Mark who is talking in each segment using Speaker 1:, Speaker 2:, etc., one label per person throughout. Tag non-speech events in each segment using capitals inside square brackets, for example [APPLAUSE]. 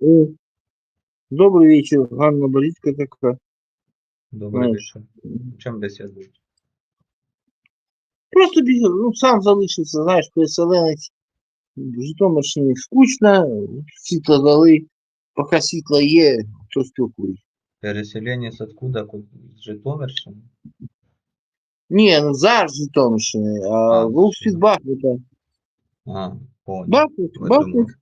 Speaker 1: О, Добрый вечер, Ганна Борицкая такая.
Speaker 2: Добрий
Speaker 1: Знаєш.
Speaker 2: вечір. Чим бесідуєте?
Speaker 1: Просто без, ну, сам залишився, знаєш, переселенець в Житомирщині скучно, світло дали, поки світло є, то спілкуюсь.
Speaker 2: Переселенець откуда? Ку- З Житомирщини?
Speaker 1: Ні, ну зараз Житомирщини, а
Speaker 2: А,
Speaker 1: був з-під Бахмута.
Speaker 2: А, понял.
Speaker 1: Бахмут,
Speaker 2: Ви
Speaker 1: Бахмут.
Speaker 2: думав, ви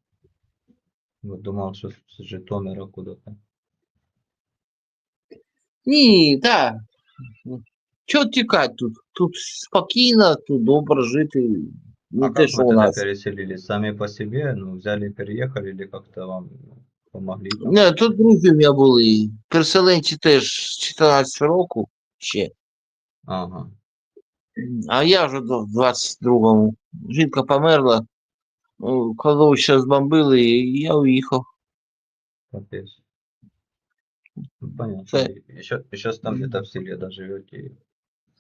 Speaker 2: думав, що з Житомира куди-то.
Speaker 1: Ні, так. Чого тікати тут? Тут спокійно, тут добре жити. Не
Speaker 2: а
Speaker 1: те,
Speaker 2: как
Speaker 1: що
Speaker 2: вы
Speaker 1: у
Speaker 2: тогда
Speaker 1: нас.
Speaker 2: переселились? Сами по себе? Ну, взяли и переехали или как-то вам помогли? там?
Speaker 1: Не, тут друзі в мене були. Переселенці теж з 14 року ще.
Speaker 2: Ага.
Speaker 1: А я вже до 22-му. Жінка померла. Ну, Коли ще збомбили, і я уїхав.
Speaker 2: Капец. Ну, понятно.
Speaker 1: Це-
Speaker 2: И ща- и сейчас там где-то в селе да, живете.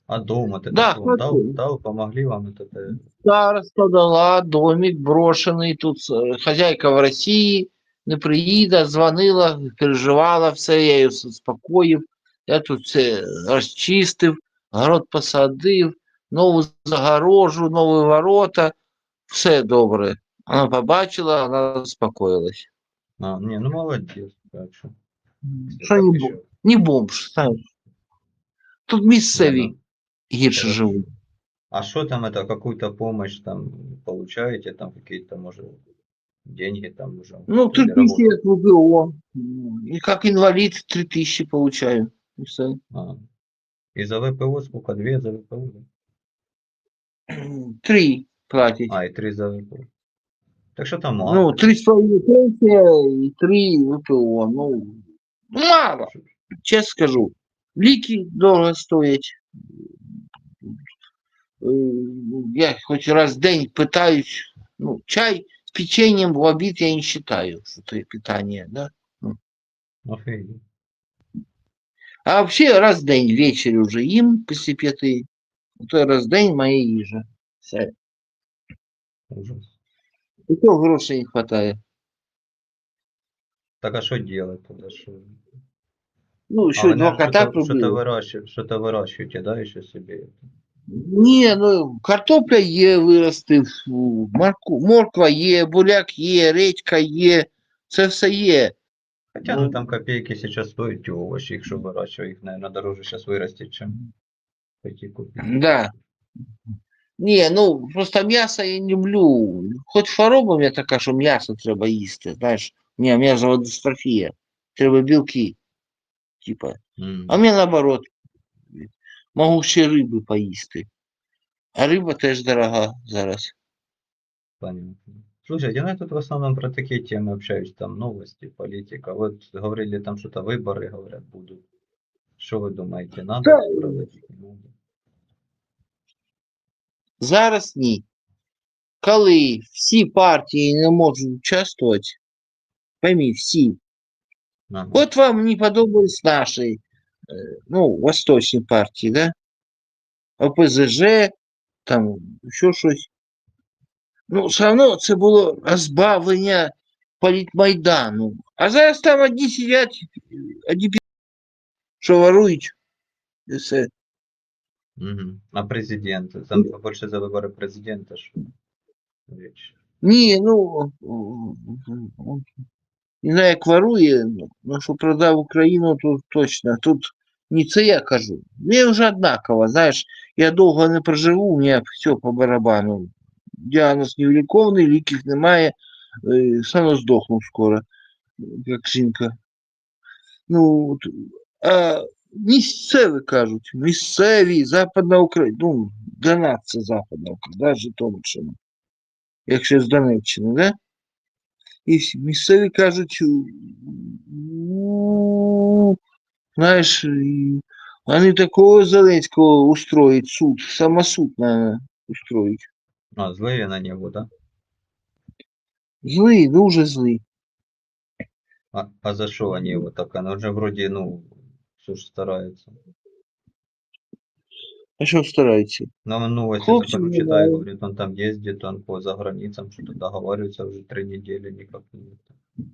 Speaker 2: А дом это
Speaker 1: Да,
Speaker 2: что, дал,
Speaker 1: хватит.
Speaker 2: дал, помогли вам это? э,
Speaker 1: Староста дала, домик брошений. Тут е, хазяйка в Росії не приїде, дзвонила, переживала все, я її заспокоїв. Я тут все розчистив, город посадив, нову загорожу, нові ворота. Все добре. Вона побачила, вона заспокоїлась.
Speaker 2: А, не, ну молодец. Так что,
Speaker 1: Що
Speaker 2: как
Speaker 1: не,
Speaker 2: ещё?
Speaker 1: бу- не бомж, знаєш. Тут місцеві
Speaker 2: Да,
Speaker 1: гірше
Speaker 2: Хорошо.
Speaker 1: живуть.
Speaker 2: А что там это, какую-то помощь там получаете, там какие-то, может, деньги там уже?
Speaker 1: Ну,
Speaker 2: Или
Speaker 1: 3 тысячи
Speaker 2: работа?
Speaker 1: от ВПО. И как инвалид 3 тысячи получаю. И всё.
Speaker 2: А. И за ВПО сколько? Две за ВПО? да?
Speaker 1: Три платить.
Speaker 2: А, и три за ВПО. Так что там мало.
Speaker 1: Ну, три с половиной пенсия и три ВПО. Ну, мало, честно скажу. Лики дорого стоять. Е, Я хоть раз в день пытаюсь, ну, чай с печеньем в обід я не считаю, что это питание, да.
Speaker 2: Офигеть.
Speaker 1: А вообще раз в день ввечері уже їм після п'яти. То раз в день моя їжа. Все.
Speaker 2: Ужас.
Speaker 1: І то грошей не хватає.
Speaker 2: Так а что делать тогда? Что?
Speaker 1: Ну,
Speaker 2: А
Speaker 1: ще
Speaker 2: вы,
Speaker 1: два
Speaker 2: наверно,
Speaker 1: кота
Speaker 2: что-то, что-то,
Speaker 1: купили.
Speaker 2: выращиваете, что-то выращиваете, да, еще себе?
Speaker 1: Ні, ну картопля є, виростив, морку, морква є, буряк є, редька є, це все є.
Speaker 2: Хотя, ну,
Speaker 1: Ну.
Speaker 2: там копейки сейчас стоят и овощи, их, чтобы выращивать, их, наверное, дороже сейчас вырастет, чем пойти купить.
Speaker 1: Да. Ні, ну просто м'ясо я не люблю. Хоч хвороба в мене така, що м'ясо треба їсти. Знаєш, у мене м'язова дистрофія. Треба білки. Типа.
Speaker 2: М.
Speaker 1: А мне наоборот. Могу ще риби поїсти. А риба теж дорога зараз.
Speaker 2: Понятно. Слушайте, ну я тут в основном про такие темы общаюсь, там новости, политика. Вот говорили там что-то выборы, говорят, будут. Что вы думаете, надо
Speaker 1: Да.
Speaker 2: проводить?
Speaker 1: Зараз ні. Коли всі партії не можуть участвувати, пойми, всі.
Speaker 2: Ага.
Speaker 1: От вам не подобались наші, е, ну, восточні партії, да? ОПЗЖ, там, ще щось. Ну, все одно це було розбавлення політмайдану. А зараз там одні сидять, одні пі- що ворують. І
Speaker 2: Мгм. А президент? Там больше за выборы президента что? Речь.
Speaker 1: Ні, ну не знаю, як ворує, ну що продав Україну, то точно. Тут не це я кажу. Мені вже однаково, знаєш, я довго не проживу, у мене все по барабану. Діагноз невиліковний, ліків немає, е, все здохну скоро, як жінка. Ну, а місцеві кажуть, місцеві, Западна Україна, ну, нас Западна Україна, да, Житомирщина якщо з Донеччини, да? І місцеві кажуть, знаєш, вони такого Зеленського устроїть суд, самосуд, наверное, устроїть.
Speaker 2: А, злые на него, да?
Speaker 1: Злий, дуже злий.
Speaker 2: А, а за что они его так? Он уже вроде, ну, все же старается.
Speaker 1: А що стараються?
Speaker 2: Но он новости
Speaker 1: Хлопцы
Speaker 2: читаю,
Speaker 1: знаю.
Speaker 2: говорит, он там ездит, он по заграницам что-то договаривается уже три недели никак не,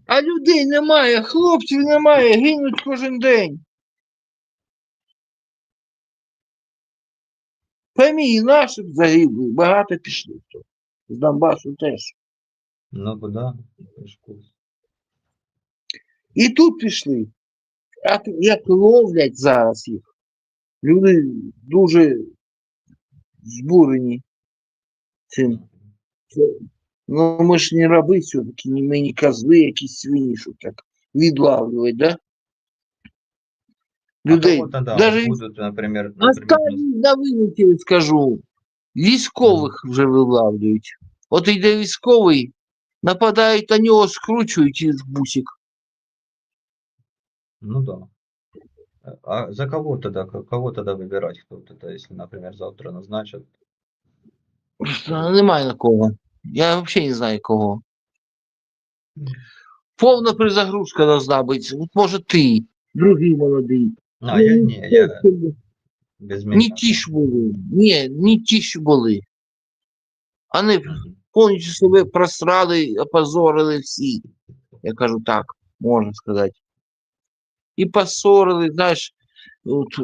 Speaker 1: А людей немає, хлопців немає, гинуть кожен день. Фамілії наших загиблих, багато пішли. З Донбасу теж.
Speaker 2: Ну я ж курсі.
Speaker 1: І тут пішли. А тут як ловлять зараз їх. Люди дуже збурені цим. Ну, ми ж не раби все-таки, не ми не козли, якісь свині, що так відлавлювати, да? Людей.
Speaker 2: А кого тогда
Speaker 1: даже
Speaker 2: будут, например, например,
Speaker 1: Останні новинки скажу. Військових вже вилавлюють. От йде військовий, нападають на нього, скручують із бусик.
Speaker 2: Ну да. А за кого тогда, к- кого тогда выбирать, кто тогда, если, например, завтра назначат?
Speaker 1: Немає на кого. Я взагалі не знаю кого. Повна перезагрузка должна бути. От може ти, другий молодий.
Speaker 2: А, я
Speaker 1: Ну,
Speaker 2: не, я без
Speaker 1: Не ті ж були. Ні, не ті ж були. Вони
Speaker 2: Мгм.
Speaker 1: повністю себе просрали, опозорили всі. Я кажу так, можна сказати. І поссорили, знаєш, от, е,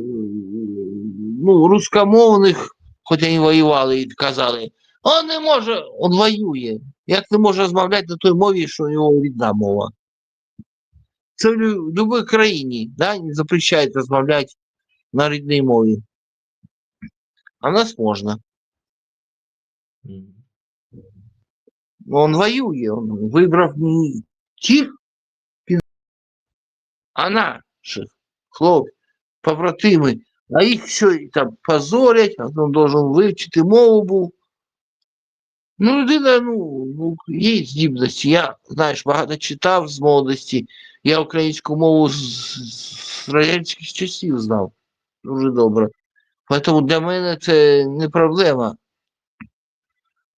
Speaker 1: ну, рускомовних, хоч вони воювали і казали, он не може, он воює. Як не може розмовляти на той мові, що у нього рідна мова? Це в будь-якій країні, да, не запрещають розмовляти на рідній мові. А в нас можна.
Speaker 2: Мгм.
Speaker 1: Он воює, он вибрав не тих, а наших хлопців, побратими, а їх все там позорять, а він должен вивчити мову був. Ну, людина, ну, ну, є здібності. Я, знаєш, багато читав з молодості. Я українську мову з, з радянських часів знав. Дуже добре. Тому для мене це не проблема.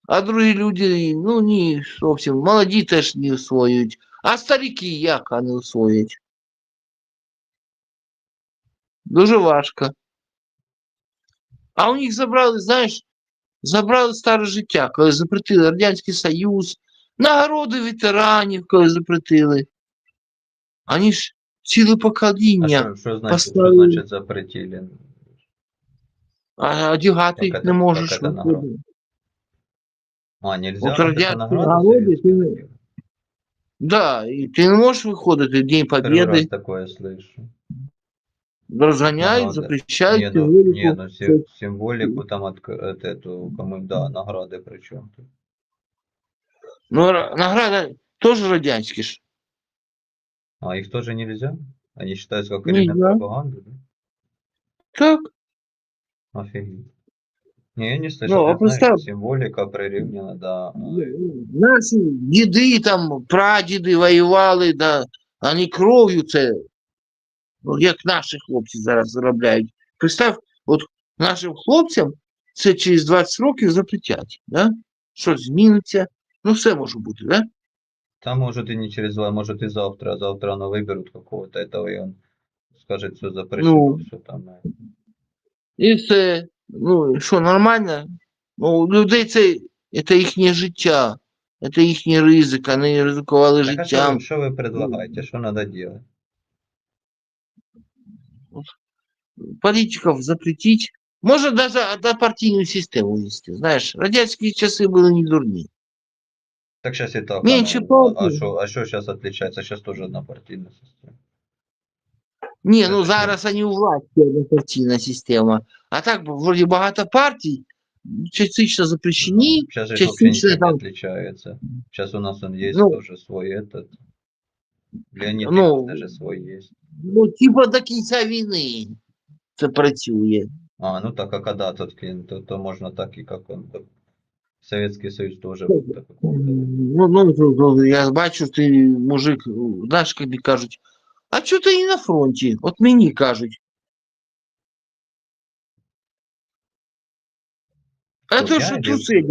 Speaker 1: А другі люди, ну ні, зовсім. Молоді теж не усвоюють. А старики як а не усвоюють? Дуже важко. А у них забрали, знаєш, забрали старе життя, коли запретили Радянський Союз, нагороди ветеранів, коли запретили. Вони ж ціле
Speaker 2: А
Speaker 1: покоління,
Speaker 2: что, что значит, что
Speaker 1: поставили-
Speaker 2: значит запретили?
Speaker 1: а одягати
Speaker 2: Як
Speaker 1: їх
Speaker 2: це-
Speaker 1: не можеш.
Speaker 2: як це нагорода? А, нельзя?
Speaker 1: Вот
Speaker 2: Вот
Speaker 1: радянские
Speaker 2: это награды
Speaker 1: награды,
Speaker 2: советские
Speaker 1: ты-
Speaker 2: такие.
Speaker 1: Да, і ти не можеш виходити в День
Speaker 2: Первый раз
Speaker 1: Побєди,
Speaker 2: такое слышу.
Speaker 1: розганяють,
Speaker 2: Награди.
Speaker 1: запрещають
Speaker 2: Не, ну,
Speaker 1: символіку.
Speaker 2: не, ну си- символику там от, от эту, кому, да, награды причем. тут.
Speaker 1: Ну, ра- награда теж радянські ж.
Speaker 2: А их тоже нельзя? Они считаются как элемент
Speaker 1: Нельзя.
Speaker 2: пропаганды, да?
Speaker 1: Так.
Speaker 2: Офигеть. Не, я не слышал,
Speaker 1: Ну, а
Speaker 2: я знаю, что
Speaker 1: представь-
Speaker 2: символика прирівняна, да.
Speaker 1: Наші діди там, прадіди воювали, да, вони кров'ю це, ну, як наші хлопці зараз заробляють. Представ, от нашим хлопцям це через 20 років запретять, да? Що зміниться? Ну, все може бути, да?
Speaker 2: Там может и не через два, может и завтра, а завтра оно выберут какого-то этого, и он скажет, все запрещено,
Speaker 1: Ну.
Speaker 2: все там. э.
Speaker 1: І все. Ну, і що, нормально? Ну, у людей це, це їхнє життя, це їхній ризик, вони ризикували
Speaker 2: Так а что,
Speaker 1: життям.
Speaker 2: вы- что вы предлагаете, что
Speaker 1: Политиков запретить. Можно даже однопартийную систему ввести. Знаешь, радянские часы были не дурни.
Speaker 2: Так сейчас и так.
Speaker 1: Меньше
Speaker 2: оно- а
Speaker 1: палки.
Speaker 2: что а что сейчас отличается? Сейчас тоже однопартийная система.
Speaker 1: Не,
Speaker 2: Это
Speaker 1: ну
Speaker 2: ж
Speaker 1: зараз они у власти однопартийная система. А так вроде багато партий частично запрещені.
Speaker 2: Сейчас же вообще
Speaker 1: частично
Speaker 2: ничем не
Speaker 1: там-
Speaker 2: отличается. Сейчас у нас он есть
Speaker 1: Ну.
Speaker 2: тоже свой этот. Леонид
Speaker 1: Ну.
Speaker 2: Ильич даже свой есть.
Speaker 1: Ну, типа до кінця війни це працює.
Speaker 2: А, ну так, а когда тот клин, то, то можно так и как он. так. Советский Союз тоже был такой.
Speaker 1: Ну, ну, то- то я бачу, ти мужик, знаєш, як мені кажуть, а чого ти не на фронті? От мені кажуть. А
Speaker 2: Кто,
Speaker 1: то
Speaker 2: я
Speaker 1: що
Speaker 2: или-
Speaker 1: труси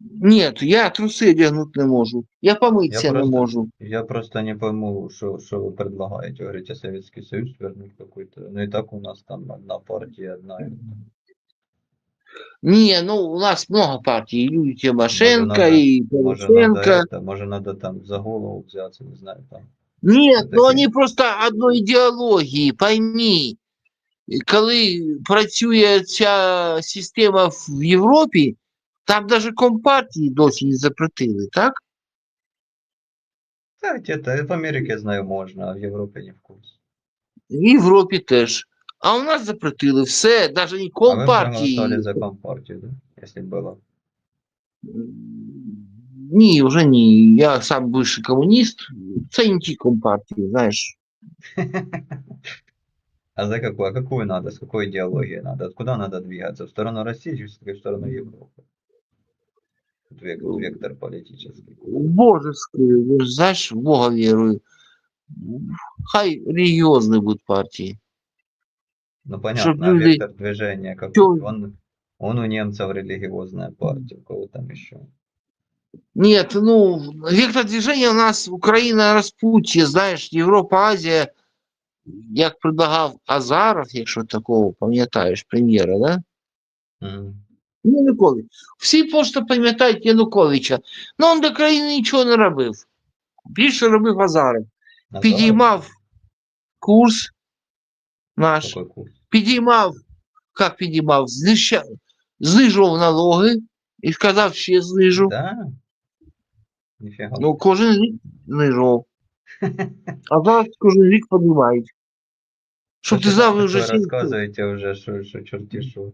Speaker 1: Ні, я труси одягнути не можу. Я помитися
Speaker 2: Я
Speaker 1: не
Speaker 2: просто-
Speaker 1: можу.
Speaker 2: Я просто не пойму, что, что вы предлагаете. Говорите, Советский Союз вернуть какой-то. Ну и так у нас там одна партия, одна.
Speaker 1: Не, ну у нас много партий. И Юлия Тимошенко, и
Speaker 2: надо,
Speaker 1: Порошенко.
Speaker 2: може надо там за голову взяться, не знаю, там.
Speaker 1: Нет, ну
Speaker 2: такие.
Speaker 1: они просто одной ідеології, пойми. Коли працює ця система в Європі, там даже компартії досі не запретили, так?
Speaker 2: Так, это в Америке я знаю можна, а в Європі не в курсі.
Speaker 1: В Європі теж. А у нас запретили все, навіть не
Speaker 2: А ви вже
Speaker 1: компартії.
Speaker 2: голосували за компартію, да? Якщо було.
Speaker 1: Ні, вже ні. Я сам бывший комуніст. Це не ті компартії, знаєш. [LAUGHS]
Speaker 2: А за какую? А какую надо? С какой идеологией надо? Куда надо двигаться? В сторону России или всё-таки в сторону Европы? Вот век- Вектор политический.
Speaker 1: Божескую, ви ж знаєш, в Бога вірую. Хай релігіозні будуть партії.
Speaker 2: Ну понятно, а
Speaker 1: люди-
Speaker 2: вектор движения какой?
Speaker 1: Чё-
Speaker 2: Он, он у немцев религиозная партия, у кого там еще?
Speaker 1: Нет, ну, вектор движения у нас Украина распутье, знаєш, Європа, Азія, як предлагав Азаров, якщо такого пам'ятаєш, прем'єра, да?
Speaker 2: Мгм.
Speaker 1: Янукович. Всі просто пам'ятають Януковича. Ну, він для країни нічого не робив. Більше робив Азаров. Підіймав курс наш, підіймав, як підіймав, знища, знижував налоги і сказав, ще знижу.
Speaker 2: Да?
Speaker 1: Ну, кожен рік знижував. [LAUGHS] А зараз кожен рік піднімають. Щоб ти знав, ви вже
Speaker 2: рассказываете уже, что, что черти что.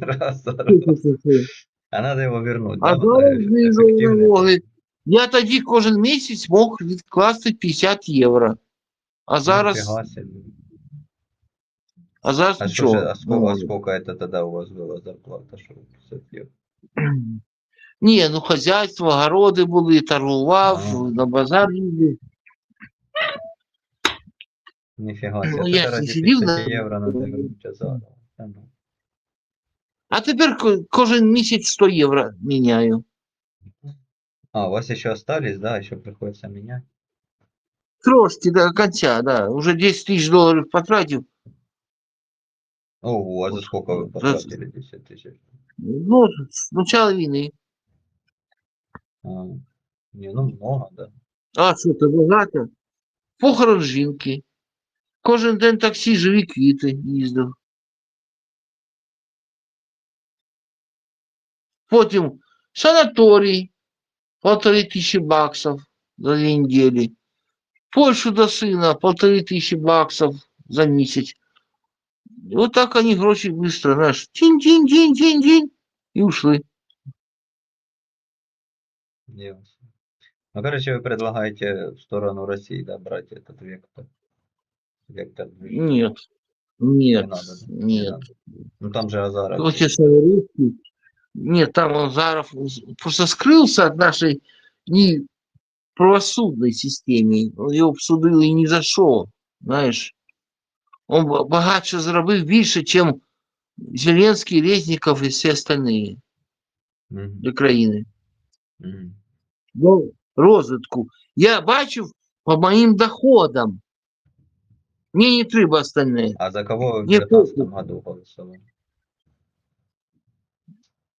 Speaker 2: Раз, раз.
Speaker 1: Це-це-це.
Speaker 2: А надо его вернуть.
Speaker 1: А
Speaker 2: да, вот,
Speaker 1: зараз
Speaker 2: э,
Speaker 1: знижував
Speaker 2: эффективный.
Speaker 1: налоги. Я тоді кожен місяць мог відкласти 50 євро. А зараз,
Speaker 2: Нифига себе.
Speaker 1: а зараз
Speaker 2: А,
Speaker 1: нічого.
Speaker 2: слушай, а сколько,
Speaker 1: не
Speaker 2: а
Speaker 1: можу.
Speaker 2: сколько это тогда у вас была зарплата? Что 50 евро?
Speaker 1: Ні, ну хазяйство, городи були, торгував,
Speaker 2: Ага.
Speaker 1: на базар їздив.
Speaker 2: Нифига
Speaker 1: Ну,
Speaker 2: себе. Вот
Speaker 1: я
Speaker 2: это
Speaker 1: ж не
Speaker 2: ради
Speaker 1: сидів
Speaker 2: 50
Speaker 1: на-
Speaker 2: евро надо вернуть Азарова. Да ну.
Speaker 1: А тепер ко- кожен місяць 100 євро міняю.
Speaker 2: А, у вас еще остались, да? Еще приходится менять.
Speaker 1: Трошки до кінця, да. Уже 10 тисяч доларів потратив.
Speaker 2: Ого, а за сколько вы потратили 10 тысяч?
Speaker 1: Ну, з початку війни.
Speaker 2: А, не, ну много, да.
Speaker 1: А що, це багато? Похорон жінки. Кожен день таксі живі квіти їздив. Потім санаторій, полтори тисячі баксів за дві недели. Польщу до сина, полтори тисячі баксів за місяць. І от так вони гроші швидко, знаєш, тінь-тінь-тінь-тінь-тінь, і ушли.
Speaker 2: Ясно. Ну, короче, вы предлагаете в сторону России, да, брать этот вектор? Вектор движения?
Speaker 1: Нет, нет,
Speaker 2: надо, да? Не
Speaker 1: нет.
Speaker 2: надо. Ну, там же Азаров.
Speaker 1: Хоть
Speaker 2: есть.
Speaker 1: и Саверицкий. Нет, там он Заров просто скрылся от нашей не правосудной системы. Его обсудили ни за что, знаешь. Он ба- багатше заробив більше, чем Зеленский, Резников и все остальные
Speaker 2: Мгм,
Speaker 1: для країни.
Speaker 2: мгм.
Speaker 1: Ну, розвитку. Я бачив по моим доходам. Мне не треба остальные.
Speaker 2: А за кого вы в
Speaker 1: Не
Speaker 2: 2019
Speaker 1: помню.
Speaker 2: году голосовали?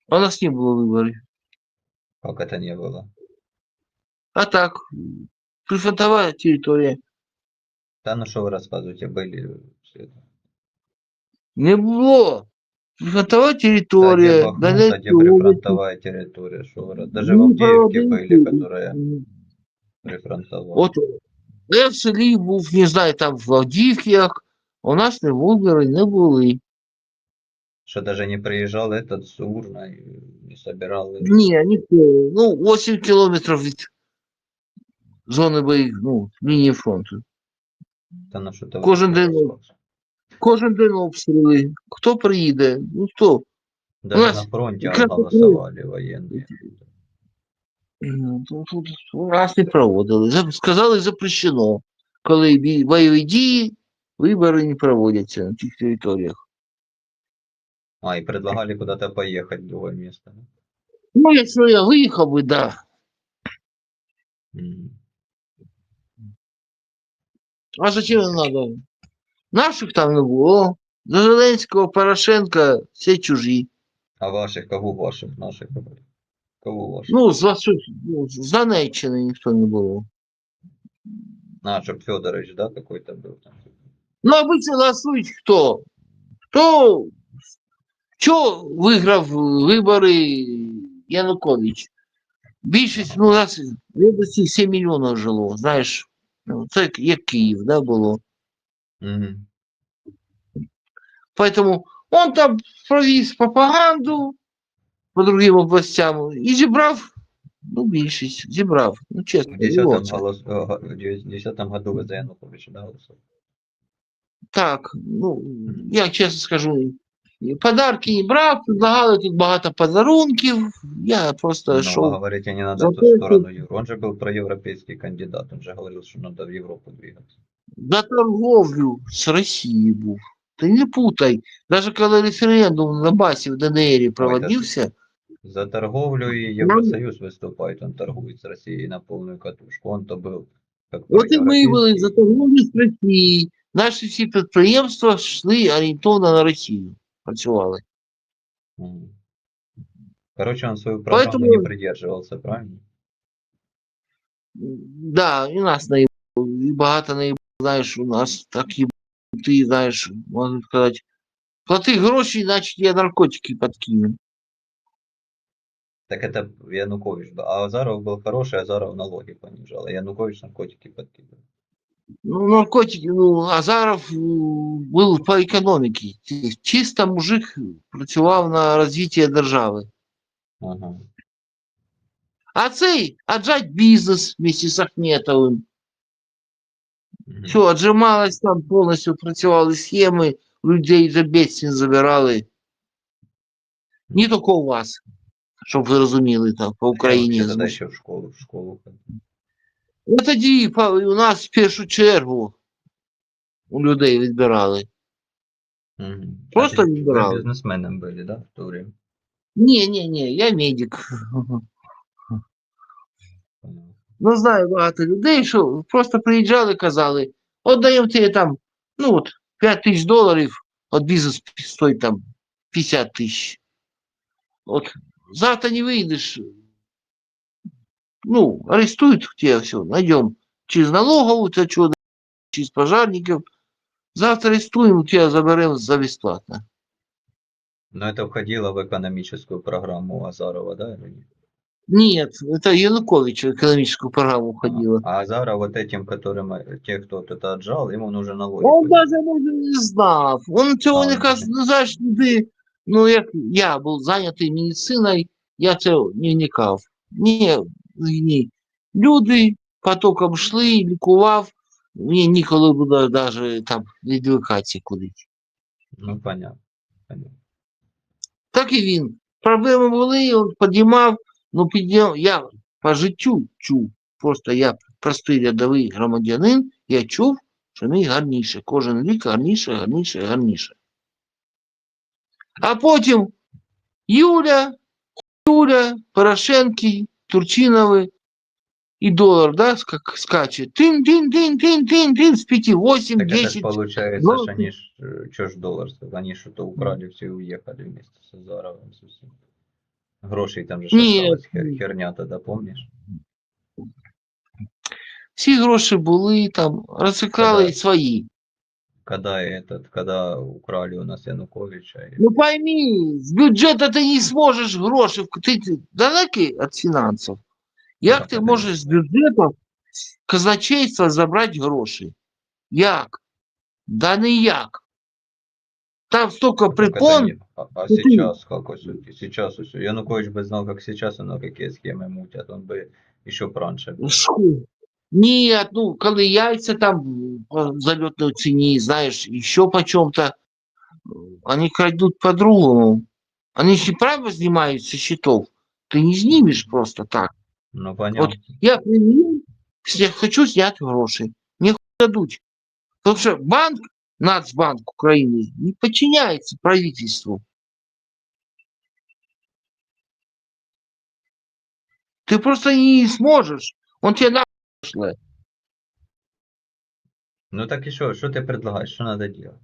Speaker 1: У нас не было выборов.
Speaker 2: Как это не было?
Speaker 1: А так, прифронтовая территория.
Speaker 2: Да ну что вы рассказываете, были все это.
Speaker 1: Не було. Прифронтова
Speaker 2: Да,
Speaker 1: територія,
Speaker 2: где Бахмут, а где
Speaker 1: Донецької області.
Speaker 2: прифронтовая территория, что вы раз- Даже в
Speaker 1: Ну,
Speaker 2: Авдеевке
Speaker 1: проводили.
Speaker 2: были, которые прифронтовая.
Speaker 1: От я в селі був, не знаю, там в Авдіївці як, у нас не вибори не були.
Speaker 2: Что даже не приезжал этот с урной, не собирал. их.
Speaker 1: Ні, ніколи. Ну, 8 кілометрів від зони бойових, ну, лінії фронту.
Speaker 2: Да ну что-то вы
Speaker 1: Кожен
Speaker 2: такое
Speaker 1: день.
Speaker 2: рассказываете.
Speaker 1: Кожен день обстріли. Хто приїде? Ну хто?
Speaker 2: Даже
Speaker 1: нас
Speaker 2: на фронте
Speaker 1: якраз
Speaker 2: голосовали военные.
Speaker 1: Ну, Тут, тут у нас не проводили. За- Сказали, запрещено. Коли бій- бойові дії, вибори не проводяться на цих територіях.
Speaker 2: А, и предлагали куда-то поехать в другое место. да?
Speaker 1: Ну, якщо я виїхав би, да.
Speaker 2: М.
Speaker 1: А зачем нам надо? Наших там не було. До Зеленського, Порошенка, всі чужі.
Speaker 2: А ваших, кого ваших, наших? Кого ваших?
Speaker 1: Ну, за, Су- ну, з Донеччини ніхто не було.
Speaker 2: А, чтоб Федорович, да, какой-то был там.
Speaker 1: Ну, обычно голосують хто? Хто що виграв вибори Янукович? Більшість, ну, у нас в області 7 мільйонів жило, знаєш. Ну, Це як- як Київ, да, було.
Speaker 2: Мгм.
Speaker 1: Поэтому он там провіз пропаганду по другим областям і зібрав, ну, більшість, зібрав. Ну, чесно,
Speaker 2: В 10
Speaker 1: його це.
Speaker 2: голос... э, га- в 10 году вы за Януковича, да, голосовали?
Speaker 1: Так, ну, я чесно скажу, подарки не брав, предлагали тут багато подарунків. Я просто
Speaker 2: Ну,
Speaker 1: йшов.
Speaker 2: вы говорите, не надо в
Speaker 1: Зато
Speaker 2: ту
Speaker 1: это-
Speaker 2: сторону. Евро- Он же был проевропейский кандидат, он же говорил, что надо в Европу двигаться.
Speaker 1: За торговлю з Росією був. Ти не путай. Навіть коли референдум на Донбасі в ДНР проводився,
Speaker 2: За торговлю и Евросоюз выступает, он торгует с Россией на полную катушку. Он-то был как
Speaker 1: от і ми були
Speaker 2: проевропейский.
Speaker 1: за торговлю з Росією. Наші всі підприємства йшли орієнтовно на Росію. Працювали.
Speaker 2: Мгм. Короче, он свою программу
Speaker 1: Поэтому-
Speaker 2: не придерживался, правильно?
Speaker 1: Да, і нас наїбали, і багато наїбали, знаєш, у нас такі ти, знаєш, можна сказати, плати гроші, значить я наркотики подкину.
Speaker 2: Так это Янукович был. А Азаров был хороший, Азаров налоги понижал. А Янукович наркотики подкидывал.
Speaker 1: Ну, наркотики, ну, Азаров е, був по економіці. Чисто мужик працював на розвиття держави.
Speaker 2: Ага.
Speaker 1: А цей отжать бізнес вместе з Ахметовим.
Speaker 2: Мгм.
Speaker 1: Все, отжималось там повністю, працювали схеми, людей за безцінь забирали. Не тільки у вас, щоб ви розуміли, там, по
Speaker 2: Я
Speaker 1: Україні.
Speaker 2: вообще тогда
Speaker 1: звучить.
Speaker 2: еще в школу, в школу ходил.
Speaker 1: Ну, тоді па- у нас в першу чергу у людей відбирали.
Speaker 2: Мгм.
Speaker 1: Просто
Speaker 2: а ты- вы
Speaker 1: выбирал.
Speaker 2: бизнесменом были, да, в то время?
Speaker 1: Ні, ні, ні, я медик.
Speaker 2: Понял.
Speaker 1: Ну, знаю багато людей, що просто приїжджали, казали, от даємо тобі там, ну от, 5 тисяч доларів, от бізнес стоїть там 50 тисяч. От завтра не вийдеш, ну, арестують тебе все, найдем через налоговую, це чого, через пожарників. Завтра арестуємо, тебя заберемо за бесплатно.
Speaker 2: Но это входило в экономическую программу Азарова, да, или нет?
Speaker 1: Нет, это Янукович в экономическую программу входило.
Speaker 2: А Азаров вот этим, которым, э, те, кто вот это отжал, ему нужно налоги.
Speaker 1: Он
Speaker 2: платить.
Speaker 1: даже може не знав. Он цього
Speaker 2: А,
Speaker 1: не
Speaker 2: ну,
Speaker 1: казав. Ну, знаєш, ти, ну, як я був зайнятий медициною, я це не вникав. Ні, Ні. Люди потоком йшли, лікував. Мені ніколи було навіть там відвикатися кудись.
Speaker 2: Ну, понятно. понятно.
Speaker 1: Так і він. Проблеми були, він підіймав, ну підняв. Я по життю чув. Просто я простий рядовий громадянин, я чув, що мій гарніше. Кожен рік гарніше, гарніше, гарніше. А потім Юля, Юля, Порошенки, Турчинови і долар, да, скак, скаче. Тин, тин, тин, тин, тин, тин, з 5, 8,
Speaker 2: Так это ж
Speaker 1: 10.
Speaker 2: получается,
Speaker 1: ну,
Speaker 2: что они ж, э, чё ж доллар, они что-то украли, все и уехали вместе с Азаровым. совсем. Грошей там же ж
Speaker 1: Нет.
Speaker 2: осталась хер- херня тогда, помнишь?
Speaker 1: Всі гроші були там, розікрали
Speaker 2: Когда?
Speaker 1: свої.
Speaker 2: Когда этот, когда украли у нас Януковича. и-
Speaker 1: Ну пойми, с бюджета ты не сможешь гроши, вк- ты, ты далекий от финансов. Як
Speaker 2: так,
Speaker 1: ти
Speaker 2: это
Speaker 1: можеш з бюджету казначейства забрати гроші? Як? Да ніяк. Там столько
Speaker 2: Ну, так это
Speaker 1: препон.
Speaker 2: не- А, а
Speaker 1: Ну, ты-
Speaker 2: сейчас как все сейчас всё. Янукович бы знал, как сейчас оно какие схемы мутят, он бы еще б раньше. был.
Speaker 1: Що? Ні, ну, коли яйця там по зальотной ціні, знаєш, еще почем-то, они крадут по-другому. Они же право снимают со счетов. Ты не снимешь просто так.
Speaker 2: Ну понятно.
Speaker 1: Я привів, я хочу зняти гроші. Мені хуй дадуть. Тому що банк, Нацбанк України, не підчиняється правительству. Ти просто не зможеш. Он тебе на шле.
Speaker 2: Ну так и что, что ты предлагаешь, что надо делать?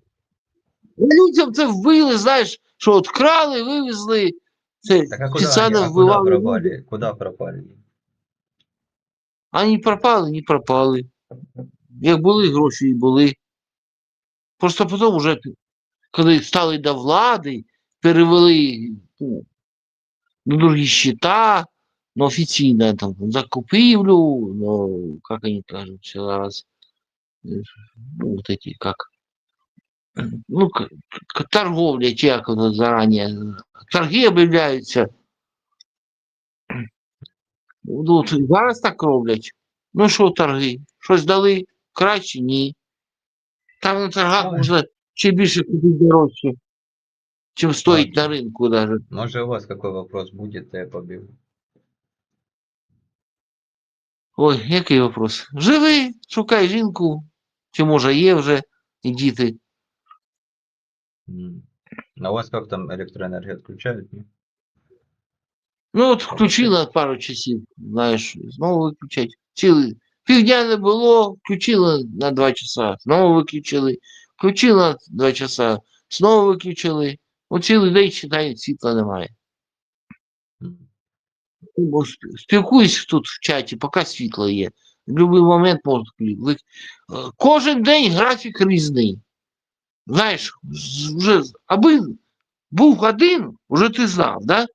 Speaker 1: Людям це вбили, знаєш, що от крали, вивезли, Це
Speaker 2: Так а куда они,
Speaker 1: спеціально
Speaker 2: а куда
Speaker 1: вбивали
Speaker 2: пропали? Куда пропали?
Speaker 1: А не пропали, не пропали. Як були гроші, і були. Просто потім вже, коли стали до влади, перевели ну, на другі счета, на офіційне там закупівлю, ну, як вони кажуть зараз, ну, вот эти, как, ну, торговля, чи як воно зарані, торги об'являються. Ну, зараз так роблять. Ну що торги? Щось дали? Краще? Ні. Там на торгах можна ще більше купити дорожче, чим стоїть на ринку навіть.
Speaker 2: Может у вас какой вопрос будет, то я побегу.
Speaker 1: Ой, який вопрос? Живи, шукай жінку, чи може є вже і діти.
Speaker 2: А у вас как там электроэнергию отключают? не?
Speaker 1: Ну от включила пару часів, знаєш, знову виключать. Цілий півдня не було, включила на два часа, знову виключили, включила на два часа, знову виключили. О, цілий день читає, світла немає
Speaker 2: М.
Speaker 1: Бо сп- Спілкуюсь тут в чаті, поки світло є. В будь-який момент можна включити. Е, Кожен день графік різний. Знаєш, з- вже з- аби був один, вже ти знав, да?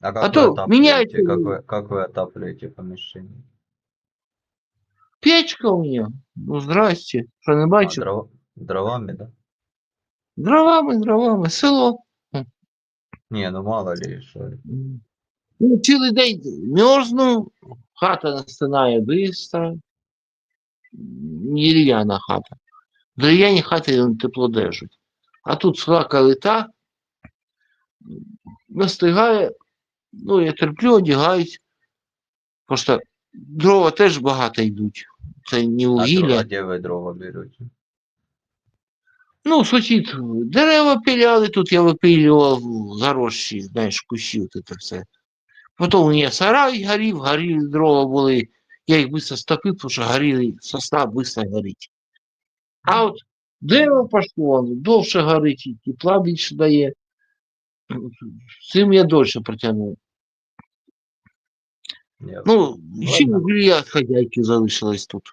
Speaker 2: А как
Speaker 1: то
Speaker 2: вы отапливаете?
Speaker 1: меняйте
Speaker 2: Как
Speaker 1: вы.
Speaker 2: вы, как вы отапливаете помещение?
Speaker 1: Печка у мене. Ну, здрасте. Що не
Speaker 2: А,
Speaker 1: бачив?
Speaker 2: дрова- дровами, да?
Speaker 1: Дровами, дровами, село.
Speaker 2: Не, ну мало ли, что.
Speaker 1: Ну, цілий день мерзну, хата настинає быстро. Дерев'яна хата. Дерев'яні хати тепло держать. А тут свака лита, настигає, ну, я терплю, одягаюсь. Просто дрова теж багато йдуть. Це не вугілля.
Speaker 2: а где вы дрова берете?
Speaker 1: Ну, сусід, дерева пиляли, тут я випилював заросші, знаєш, кущі, от це все. Потім у мене сарай горів, горіли дрова були. Я їх швидко стопив, тому що горіли, сосна швидко горить. А от дерево пішло, довше горить, і тепла більше дає. Цим я дольше протягнув. Ну, ще
Speaker 2: Ладно.
Speaker 1: угрія від хазяйки залишилась тут.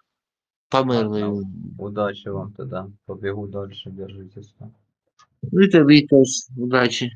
Speaker 1: Померли.
Speaker 2: Удачи вам тогда. Побегу дальше, держитесь там.
Speaker 1: Ну і тобі теж удачі.